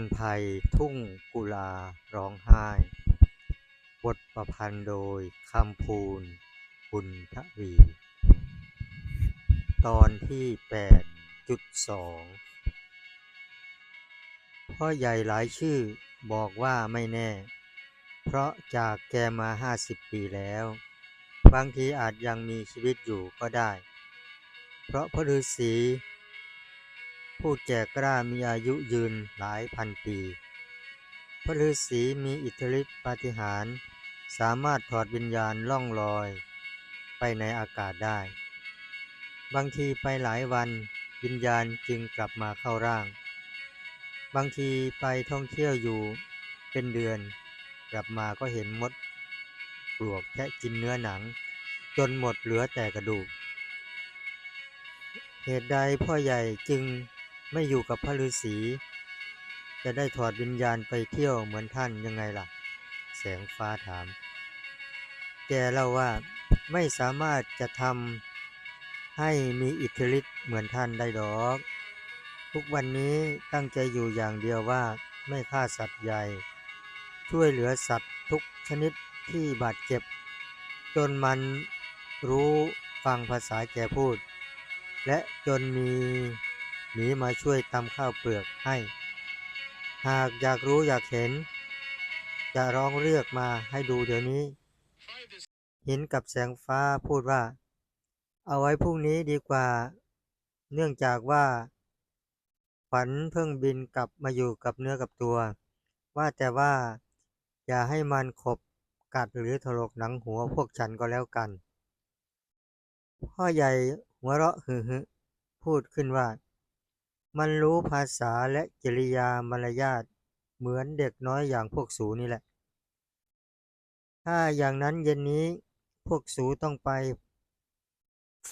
นภัยทุ่งกุลาร้องไห้ บทประพันธ์โดยคำพูนบุญทวี ตอนที่ 8.2 พ่อใหญ่หลายชื่อบอกว่าไม่แน่ เพราะจากแกมาห้าสิบปีแล้ว บางทีอาจยังมีชีวิตอยู่ก็ได้ เพราะพระฤาษี ผู้แก่กล้ามีอายุยืนหลายพันปี พระฤาษีมีอิทธิฤทธิปาฏิหาริย์สามารถถอดวิญญาณล่องลอย ไปในอากาศได้ บางทีไปหลายวันวิญญาณจึงกลับมาเข้าร่าง บางทีไปท่องเที่ยวอยู่เป็นเดือน กลับมาก็เห็นมดปลวกแทะกินเนื้อหนัง จนหมดเหลือแต่กระดูก เหตุใดพ่อใหญ่จึง ไม่อยู่กับพระฤาษี จะได้ถอดวิญญาณไปเที่ยวเหมือนท่านยังไงล่ะ แสงฟ้าถาม แกเล่าว่าไม่สามารถจะทำให้มีอิทธิฤทธิ์เหมือนท่านได้ดอก ทุกวันนี้ตั้งใจอยู่อย่างเดียวว่าไม่ฆ่าสัตว์ใหญ่ ช่วยเหลือสัตว์ทุกชนิดที่บาดเจ็บ จนมันรู้ฟังภาษาแกพูด และจนมี หมีมาช่วยตำข้าวเปลือกให้ หากอยากรู้อยากเห็น จะร้องเรียกมาให้ดูเดี๋ยวนี้ หินกับแสงฟ้าพูดว่า เอาไว้พรุ่งนี้ดีกว่า เนื่องจากว่า ขวัญเพิ่งบินกลับมาอยู่กับเนื้อกับตัว ว่าแต่ว่า อย่าให้มันขบกัดหรือถลกหนังหัวพวกฉันก็แล้วกัน พ่อใหญ่หัวเราะฮึฮึพูดขึ้นว่า มันรู้ภาษาและกิริยามารยาทเหมือนเด็กน้อยอย่างพวกสูนี่แหละ ถ้าอย่างนั้นเย็นนี้พวกสูต้องไป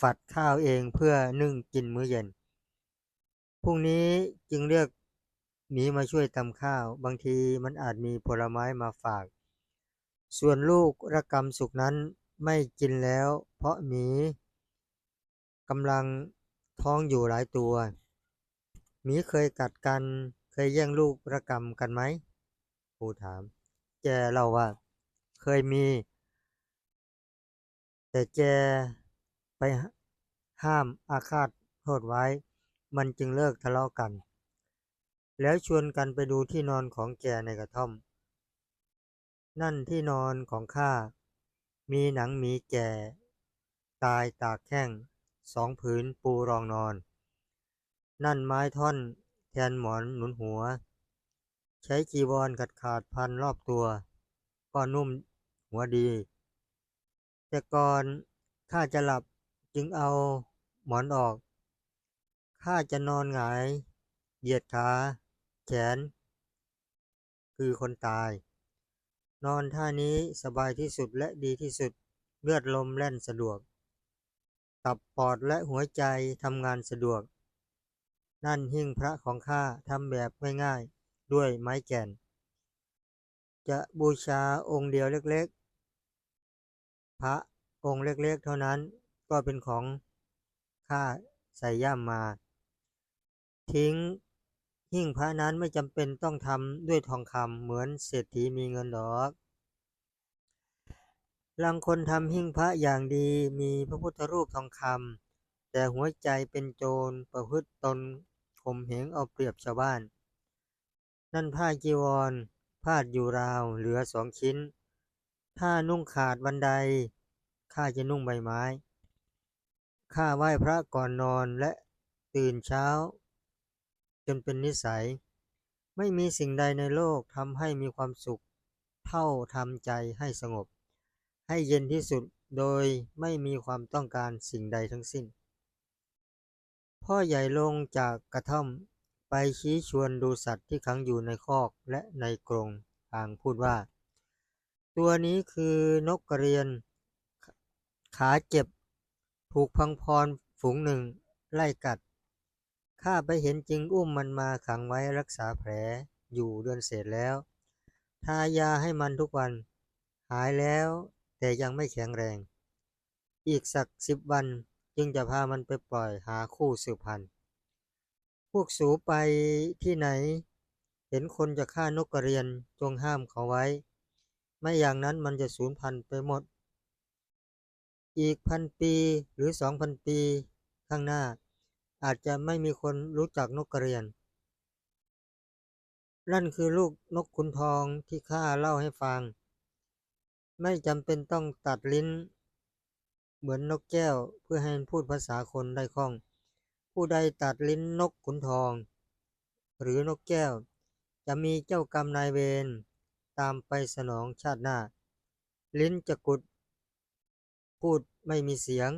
ฝัดข้าวเองเพื่อนึ่งกินมื้อเย็น พรุ่งนี้จึงเรียกหมีมาช่วยทำข้าว บางทีมันอาจมีผลไม้มาฝาก ส่วนลูกระกำสุกนั้นไม่กินแล้ว เพราะหมีกำลังท้องอยู่หลายตัว หมีเคยกัดกัน เคยแย่งลูกระกำกันไหมครูถาม แกเล่าว่า เคยมี แต่แกไปห้ามอาฆาตโทษไว้ มันจึงเลิกทะเลาะกัน แล้วชวนกันไปดูที่นอนของแกในกระท่อม นั่นที่นอนของข้า มีหนังหมีแก่ ตายตากแข้งสองผืนปูรองนอน นั่นไม้ท่อนแทนหมอนหนุนหัว ใช้จีวรขาดขาดพันรอบตัว ก็นุ่มหัวดี แต่ก่อนข้าจะหลับจึงเอาหมอนออกข้าจะนอนหงาย เหยียดขา แขน คือคนตาย นอนท่านี้สบายที่สุดและดีที่สุดเลือดลมแล่นสะดวก ตับปอดและหัวใจทำงานสะดวก นั่นหิ้งพระของข้าทำแบบง่ายๆด้วยไม้แก่น จะบูชาองค์เดียวเล็กๆ พระองค์เล็กๆ เท่านั้นก็เป็นของข้าใส่ย่ามมา ทิ้งหิ้งพระนั้นไม่จำเป็นต้องทำด้วยทองคำเหมือนเศรษฐีมีเงินดอกบางคนทำหิ้งพระอย่างดีมีพระพุทธรูปทองคำแต่หัวใจเป็นโจรประพฤติตน ข่มเหงเอาเปรียบชาวบ้าน นั่นผ้าจีวรพาดอยู่ราวเหลือสองชิ้น ถ้านุ่งขาดบันไดข้าจะนุ่งใบไม้ ข้าไหว้พระก่อนนอนและตื่นเช้า จนเป็นนิสัย ไม่มีสิ่งใดในโลกทำให้มีความสุข เท่าทำใจให้สงบ ให้เย็นที่สุดโดยไม่มีความต้องการสิ่งใดทั้งสิ้น พ่อใหญ่ลงจากกระท่อม ไปชี้ชวนดูสัตว์ที่ขังอยู่ในคอกและในกรงทางพูดว่า ตัวนี้คือนกกระเรียน ขาเจ็บ ถูกพังพรฝูงหนึ่ง ไล่กัด ข้าไปเห็นจึงอุ้มมันมาขังไว้รักษาแผลอยู่เดือนเศษแล้ว ทายาให้มันทุกวัน หายแล้วแต่ยังไม่แข็งแรง อีกสักสิบวัน จึงจะพามันไปปล่อยหาคู่สืบพันธุ์ พวกสูไปที่ไหน เห็นคนจะฆ่านกกระเรียนจงห้ามเขาไว้ ไม่อย่างนั้นมันจะสูญพันธุ์ไปหมด อีกพันปีหรือสองพันปีข้างหน้า อาจจะไม่มีคนรู้จักนกกระเรียน นั่นคือลูกนกขุนทองที่ข้าเล่าให้ฟัง ไม่จำเป็นต้องตัดลิ้น เหมือนนกแก้วเพื่อให้มันพูดภาษาคนได้คล่อง ผู้ใดตัดลิ้นนกขุนทอง หรือนกแก้ว จะมีเจ้ากรรมนายเวรตามไปสนองชาติหน้า ลิ้นจะกุด พูดไม่มีเสียง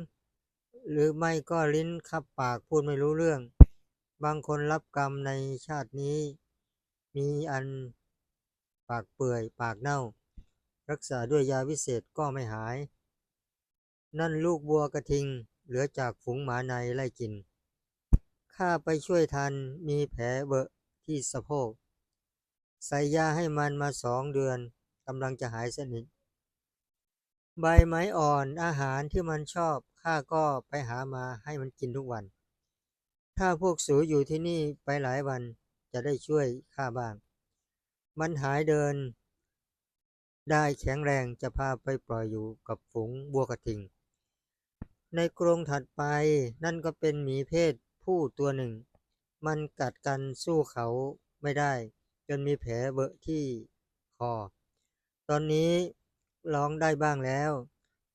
หรือไม่ก็ลิ้นคับปากพูดไม่รู้เรื่อง บางคนรับกรรมในชาตินี้ มีอันปากเปื่อยปากเน่า รักษาด้วยยาวิเศษก็ไม่หาย นั่นลูกบัวกระทิง เหลือจากฝูงหมาในไล่กิน ข้าไปช่วยทันมีแผลเบอะที่สะโพก ใส่ยาให้มันมาสองเดือนกำลังจะหายสนิท ใบไม้อ่อนอาหารที่มันชอบข้าก็ไปหามาให้มันกินทุกวัน ถ้าพวกสูอยู่ที่นี่ไปหลายวันจะได้ช่วยข้าบ้าง มันหายเดินได้แข็งแรงจะพาไปปล่อยอยู่กับฝูงบัวกระทิง ในกรงถัดไปนั่นก็เป็นหมีเพศผู้ตัวหนึ่ง มันกัดกันสู้เขาไม่ได้ จนมีแผลเบอะที่คอ ตอนนี้ร้องได้บ้างแล้ว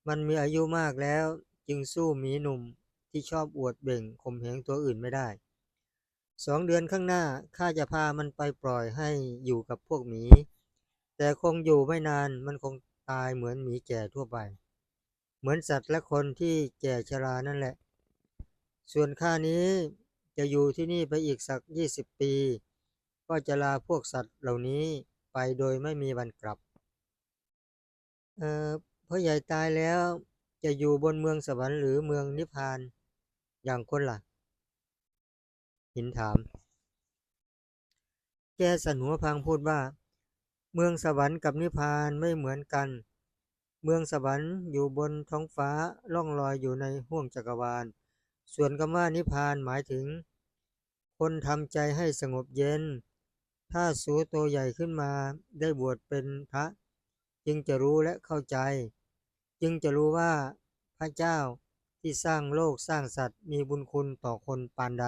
มันมีอายุมากแล้วจึงสู้หมีหนุ่มที่ชอบอวดเบ่งข่มเหงตัวอื่นไม่ได้สองเดือนข้างหน้าข้าจะพามันไปปล่อยให้อยู่กับพวกหมี แต่คงอยู่ไม่นานมันคงตายเหมือนหมีแก่ทั่วไป เหมือนสัตว์และคนที่แก่ชรานั่นแหละ ส่วนข้านี้จะอยู่ที่นี่ไปอีกสักยี่สิบปี ก็จะลาพวกสัตว์เหล่านี้ไปโดยไม่มีวันกลับ เอ่อพ่อใหญ่ตายแล้วจะอยู่บนเมืองสวรรค์หรือเมืองนิพพานอย่างคนล่ะ หินถาม แกสันหัวพังพูดว่า เมืองสวรรค์กับนิพพานไม่เหมือนกัน เมืองสวรรค์อยู่บนท้องฟ้าล่องลอยอยู่ในห้วงจักรวาล ส่วนคำว่านิพานหมายถึง คนทำใจให้สงบเย็น ถ้าสูโตใหญ่ขึ้นมาได้บวชเป็นพระ จึงจะรู้และเข้าใจ จึงจะรู้ว่าพระเจ้าที่สร้างโลกสร้างสัตว์มีบุญคุณต่อคนปานใด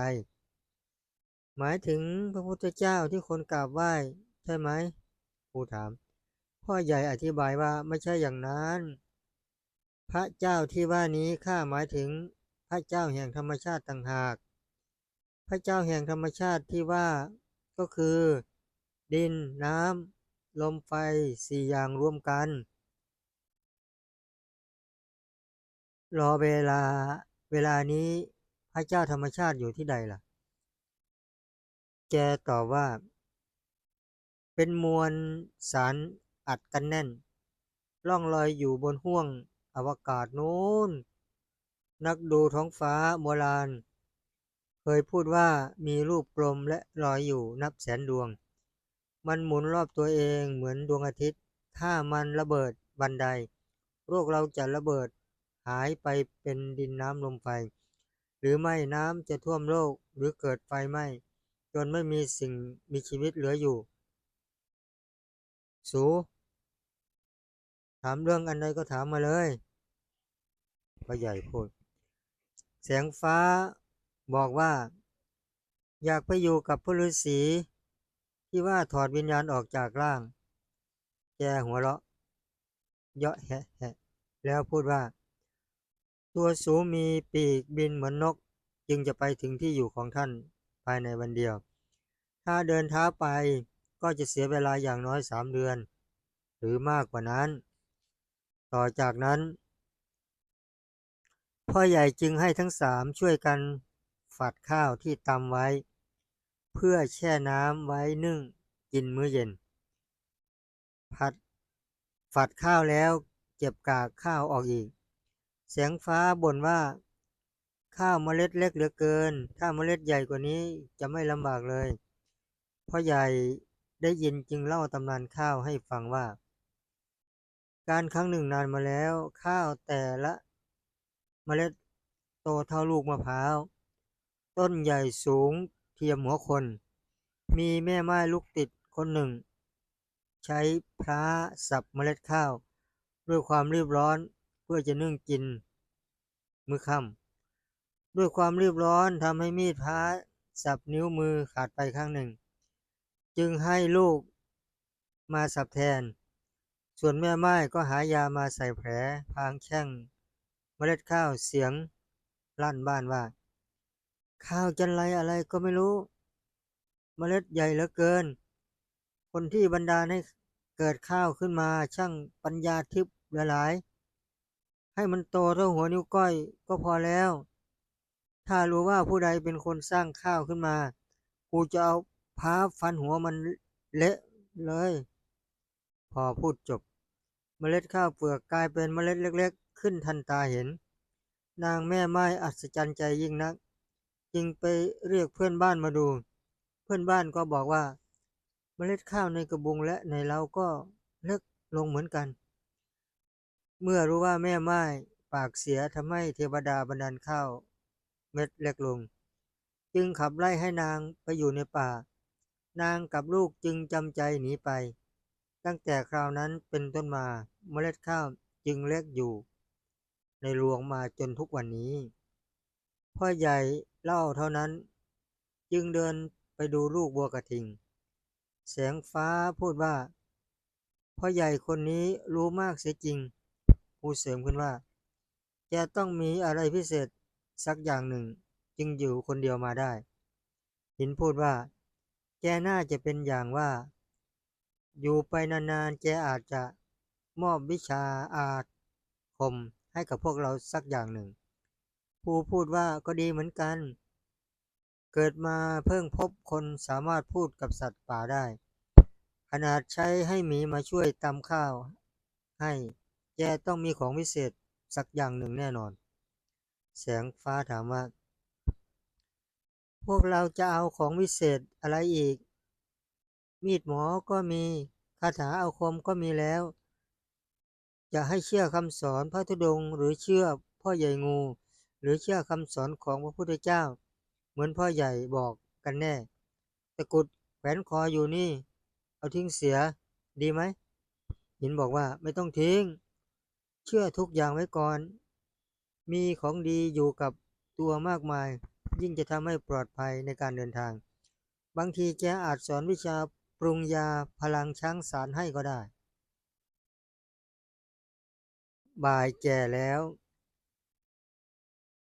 หมายถึงพระพุทธเจ้าที่คนกราบไหว้ใช่ไหมครูถาม พ่อใหญ่อธิบายว่าไม่ใช่อย่างนั้น พระเจ้าที่ว่านี้ข้าหมายถึงพระเจ้าแห่งธรรมชาติต่างหาก พระเจ้าแห่งธรรมชาติที่ว่าก็คือ ดินน้ำลมไฟสี่อย่างรวมกัน รอเวลาเวลานี้พระเจ้าธรรมชาติอยู่ที่ใดล่ะ แกตอบว่า เป็นมวลสาร อัดกันแน่น ล่องลอยอยู่บนห้วงอวกาศนู้น นักดูท้องฟ้าโบราณ เคยพูดว่ามีรูปกลมและลอยอยู่นับแสนดวง มันหมุนรอบตัวเองเหมือนดวงอาทิตย์ ถ้ามันระเบิดบันไดโลกเราจะระเบิดหายไปเป็นดินน้ำลมไฟ หรือไม่น้ำจะท่วมโลกหรือเกิดไฟไหม้จนไม่มีสิ่งมีชีวิตเหลืออยู่ สู ถามเรื่องอันใดก็ถามมาเลยพ่อใหญ่พูด แสงฟ้าบอกว่า อยากไปอยู่กับพระฤาษีที่ว่าถอดวิญญาณออกจากร่าง แกหัวเราะ เยาะแฮะแฮะแล้วพูดว่า ตัวสูมีปีกบินเหมือนนก จึงจะไปถึงที่อยู่ของท่านภายในวันเดียว ถ้าเดินเท้าไปก็จะเสียเวลาอย่างน้อยสามเดือน หรือมากกว่านั้น ต่อจากนั้น พ่อใหญ่จึงให้ทั้งสามช่วยกันฝัดข้าวที่ตำไว้ เพื่อแช่น้ำไว้นึ่งกินมื้อเย็น ผัดฝัดข้าวแล้วเก็บกากข้าวออกอีกแสงฟ้าบ่นว่า ข้าวเมล็ดเล็กเหลือเกิน ถ้าเมล็ดใหญ่กว่านี้จะไม่ลำบากเลย พ่อใหญ่ได้ยินจึงเล่าตำนานข้าวให้ฟังว่า การครั้งหนึ่งนานมาแล้ว ข้าวแต่ละเมล็ดโตเท่าลูกมะพร้าว ต้นใหญ่สูงเทียมหัวคน มีแม่ไม้ลูกติดคนหนึ่ง ใช้พระสับเมล็ดข้าว ด้วยความรีบร้อนเพื่อจะนึ่งกิน มือค่ำด้วยความรีบร้อนทำให้มีดพระสับนิ้วมือขาดไปข้างหนึ่ง จึงให้ลูกมาสับแทน ส่วนแม่ไม้ก็หายามาใส่แผลพางแช่งเมล็ดข้าวเสียงลั่นบ้านว่า ข้าวจันไรอะไรก็ไม่รู้ เมล็ดใหญ่เหลือเกิน คนที่บรรดาให้เกิดข้าวขึ้นมาช่างปัญญาทิพย์หลาย ให้มันโตเท่าหัวนิ้วก้อยก็พอแล้ว ถ้ารู้ว่าผู้ใดเป็นคนสร้างข้าวขึ้นมา กูจะเอาพ้าฟันหัวมันเละเลย พอพูดจบ เมล็ดข้าวเปลือกกลายเป็นเมล็ดเล็กๆ ขึ้นทันตาเห็น นางแม่ไม้อัศจรรย์ใจยิ่งนัก จึงไปเรียกเพื่อนบ้านมาดู เพื่อนบ้านก็บอกว่า เมล็ดข้าวในกระบุงและในเล้าก็เล็กลงเหมือนกัน เมื่อรู้ว่าแม่ไม้ปากเสียทำให้เทวดาบันดาลข้าวเม็ดเล็กลง จึงขับไล่ให้นางไปอยู่ในป่า นางกับลูกจึงจำใจหนีไป ตั้งแต่คราวนั้นเป็นต้นมาเมล็ดข้าวจึงเล็กอยู่ ในรวงมาจนทุกวันนี้ พ่อใหญ่เล่าเท่านั้น จึงเดินไปดูลูกบัวกระทิง แสงฟ้าพูดว่า พ่อใหญ่คนนี้รู้มากเสียจริง ผู้เสริมขึ้นว่า แกต้องมีอะไรพิเศษสักอย่างหนึ่งจึงอยู่คนเดียวมาได้ หินพูดว่า แกน่าจะเป็นอย่างว่า อยู่ไปนานๆแกอาจจะมอบวิชาอาคมให้กับพวกเราสักอย่างหนึ่งผู้พูดว่าก็ดีเหมือนกัน เกิดมาเพิ่งพบคนสามารถพูดกับสัตว์ป่าได้ ขนาดใช้ให้หมีมาช่วยตำข้าว ให้แกต้องมีของวิเศษสักอย่างหนึ่งแน่นอน แสงฟ้าถามว่า พวกเราจะเอาของวิเศษอะไรอีก มีดหมอก็มีคาถาอาคมก็มีแล้ว จะให้เชื่อคำสอนพระธุดงหรือเชื่อพ่อใหญ่งู หรือเชื่อคำสอนของพระพุทธเจ้า เหมือนพ่อใหญ่บอกกันแน่ตะกุดแขวนคออยู่นี่ เอาทิ้งเสียดีไหมหินบอกว่าไม่ต้องทิ้ง เชื่อทุกอย่างไว้ก่อน มีของดีอยู่กับตัวมากมาย ยิ่งจะทำให้ปลอดภัยในการเดินทาง บางทีแกอาจสอนวิชา รุงยาพลังช้างสารให้ก็ได้ บ่ายแก่แล้ว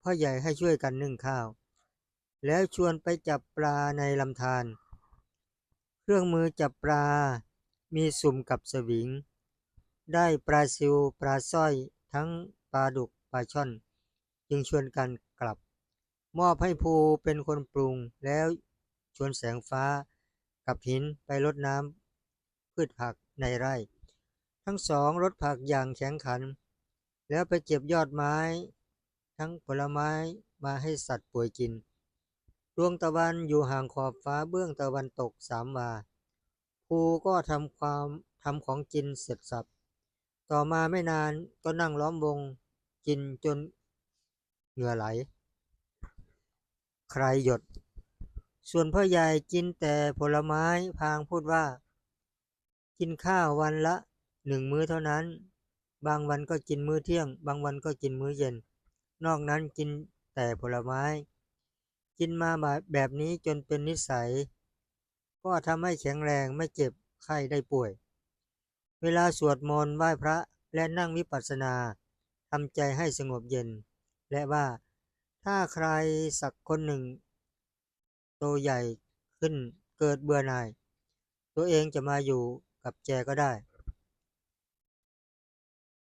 พ่อใหญ่ให้ช่วยกันนึ่งข้าว แล้วชวนไปจับปลาในลำธารเครื่องมือจับปลา มีสุ่มกับสวิง ได้ปลาซิวปลาสร้อยทั้งปลาดุกปลาช่อน จึงชวนกันกลับ มอบให้ภูเป็นคนปรุงแล้วชวนแสงฟ้า กับหินไปรดน้ำพืชผักในไร่ ทั้งสองรดผักอย่างแข็งขัน แล้วไปเก็บยอดไม้ ทั้งผลไม้มาให้สัตว์ป่วยกิน ดวงตะวันอยู่ห่างขอบฟ้าเบื้องตะวันตกสามวาภูก็ทำความทำของกินเสร็จสับ ต่อมาไม่นานก็นั่งล้อมวงกินจนเหงื่อไหล ใครหยด ส่วนพ่อใหญ่กินแต่ผลไม้พางพูดว่า กินข้าววันละหนึ่งมื้อเท่านั้น บางวันก็กินมื้อเที่ยง บางวันก็กินมื้อเย็น นอกนั้นกินแต่ผลไม้ กินมาแบบนี้จนเป็นนิสัย ก็ทำให้แข็งแรงไม่เจ็บไข้ได้ป่วย เวลาสวดมนต์ไหว้พระและนั่งวิปัสสนาทำใจให้สงบเย็น และว่าถ้าใครสักคนหนึ่ง โตใหญ่ขึ้นเกิดเบื่อหน่าย ตัวเองจะมาอยู่กับแกก็ได้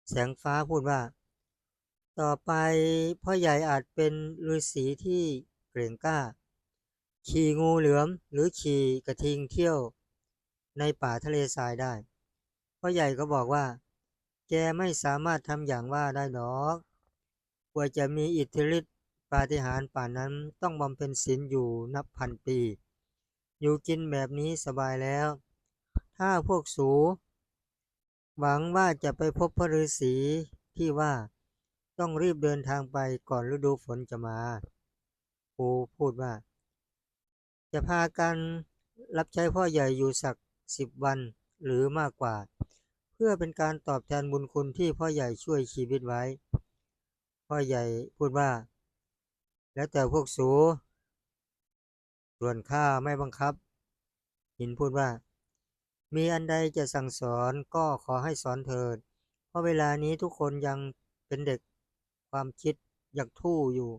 แสงฟ้าพูดว่า ต่อไปพ่อใหญ่อาจเป็นฤาษีที่เกรงกล้า ขี่งูเหลือมหรือขี่กระทิงเที่ยว ในป่าทะเลทรายได้ พ่อใหญ่ก็บอกว่า แกไม่สามารถทำอย่างว่าได้หรอกกว่าจะมีอิทธิฤทธิ ปาฏิหาริย์ป่านนั้นต้องบำเพ็ญศีลอยู่นับพันปี อยู่กินแบบนี้สบายแล้ว ถ้าพวกสู หวังว่าจะไปพบพระฤาษีที่ว่าต้องรีบเดินทางไปก่อนฤดูฝนจะมาปูพูดว่า จะพากันรับใช้พ่อใหญ่อยู่สักสิบวันหรือมากกว่า เพื่อเป็นการตอบแทนบุญคุณที่พ่อใหญ่ช่วยชีวิตไว้ พ่อใหญ่พูดว่า แล้วแต่พวกสู ส่วนข้าไม่บังคับ หินพูดว่า มีอันใดจะสั่งสอนก็ขอให้สอนเถิด เพราะเวลานี้ทุกคนยังเป็นเด็กความคิดยังทู่อยู่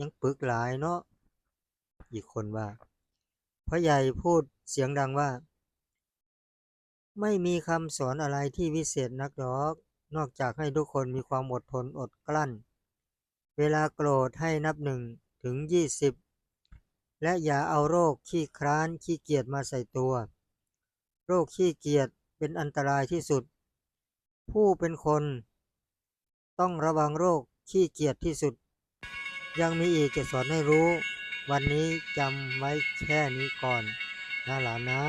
ยังปึกหลายเนาะ อีกคนว่าพ่อใหญ่พูดเสียงดังว่า ไม่มีคำสอนอะไรที่วิเศษนักดอก นอกจากให้ทุกคนมีความอดทนอดกลั้น เวลาโกรธให้นับหนึ่งถึงยี่สิบและอย่าเอาโรคขี้คร้านขี้เกียจมาใส่ตัว โรคขี้เกียจเป็นอันตรายที่สุด ผู้เป็นคน ต้องระวังโรคขี้เกียจที่สุด ยังมีอีกจะสอนให้รู้ วันนี้จำไว้แค่นี้ก่อนนะหลานนะ